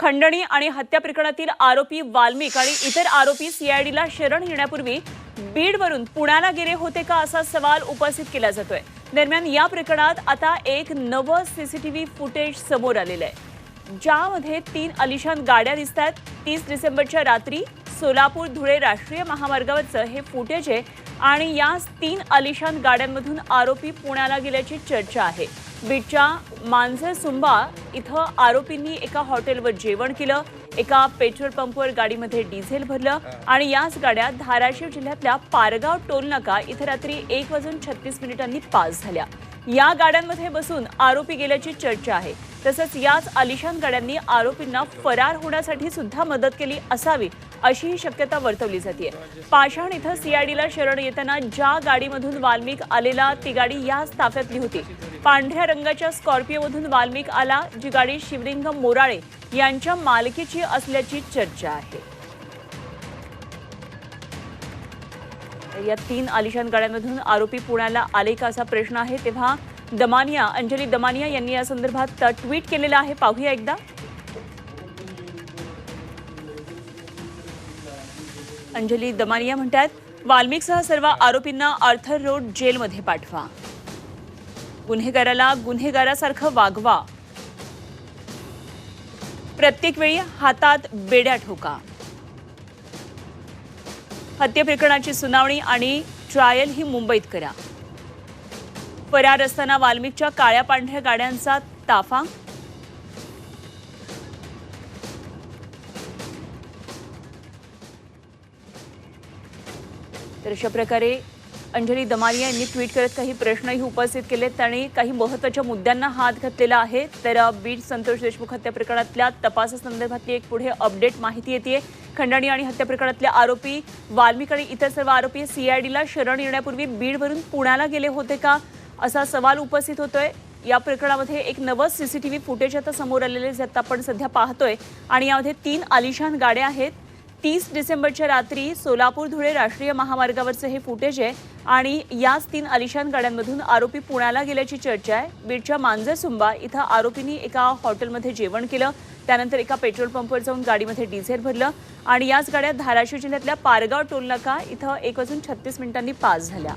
खंडणी आणि हत्या प्रकरणातील आरोपी वाल्मिक आणि इतर आरोपी सीआयडीला शरण येण्यापूर्वी बीडवरून पुण्याला गेले होते का असा सवाल उपस्थित केला जातोय. दरम्यान या प्रकरणात आता एक नवं सीसीटीव्ही फुटेज समोर आलेलं आहे. ज्यामध्ये तीन अलिशान गाड्या दिसत आहेत तीस डिसेंबरच्या रात्री सोलापूर धुळे राष्ट्रीय महामार्गावरचं हे फुटेज आहे आणि या तीन अलिशान गाड्यांमधून आरोपी पुण्याला गेल्याची चर्चा आहे. बीडच्या मांजर सुंबा इथं आरोपींनी एका हॉटेलवर जेवण केलं एका पेट्रोल पंपवर गाडीमध्ये डिझेल भरलं आणि याच गाड्या धाराशिव जिल्ह्यातल्या पारगाव टोल नाका इथं रात्री एक वाजून छत्तीस मिनिटांनी पास झाल्या. या गाड्यांमध्ये बसून आरोपी गेल्याची चर्चा आहे. तसंच याच आलिशान गाड्यांनी आरोपींना फरार होण्यासाठी सुद्धा मदत केली असावी अशीही शक्यता वर्तवली जाते पाषाण इथं सीआयडीला शरण येताना ज्या गाडीमधून वाल्मिक आलेला ती गाडी याच ताफ्यातली होती. पांढऱ्या रंगाच्या स्कॉर्पिओमधून वाल्मिक आला जी गाडी शिवलिंगम मोराळे यांच्या मालकीची असल्याची चर्चा आहे. या तीन आलिशान गाड्यांमधून आरोपी पुण्याला आले का असा प्रश्न आहे. तेव्हा दमानिया अंजली दमानिया यांनी या संदर्भात ट्विट केलेलं आहे. पाहूया एकदा. अंजली दमानिया म्हणतात वाल्मिकसह सर्व आरोपींना आर्थर रोड जेलमध्ये पाठवा. गुन्हेगाराला गुन्हेगारासारखं वागवा. प्रत्येक वेळी हातात बेड्या ठोका. हत्या प्रकरणाची सुनावणी आणि ट्रायल ही मुंबईत करा. फरार असताना वाल्मिकच्या काळ्या पांढऱ्या गाड्यांचा ताफा. तर अशा प्रकारे अंजली दमानिया यांनी ट्विट करत काही प्रश्नही उपस्थित केलेत त्यांनी काही महत्त्वाच्या मुद्द्यांना हात घातलेला आहे. तर बीड संतोष देशमुख हत्या प्रकरणातल्या तपासासंदर्भातली एक पुढे अपडेट माहिती येते खंडणी आणि हत्या प्रकरणातले आरोपी वाल्मिक आणि इतर सर्व आरोपी सीआयडीला शरण येण्यापूर्वी बीडवरून पुण्याला गेले होते का? असा सवाल उपस्थित होतोय. या प्रकरणामध्ये एक नवं सीसीटीव्ही फुटेज आता समोर आलेले जे आता आपण सध्या पाहतोय. आणि यामध्ये तीन आलिशान गाड्या आहेत. तीस डिसेंबरच्या रात्री सोलापूर धुळे राष्ट्रीय महामार्गावरचं हे फुटेज आहे आणि याच तीन अलिशान गाड्यांमधून आरोपी पुण्याला गेल्याची चर्चा आहे. बीडच्या मांजरसुंबा इथं आरोपींनी एका हॉटेलमध्ये जेवण केलं. त्यानंतर एका पेट्रोल पंपवर जाऊन गाडीमध्ये डिझेल भरलं आणि याच गाड्या धाराशिव जिल्ह्यातल्या पारगाव टोलनाका इथं एक वाजून छत्तीस मिनिटांनी पास झाल्या.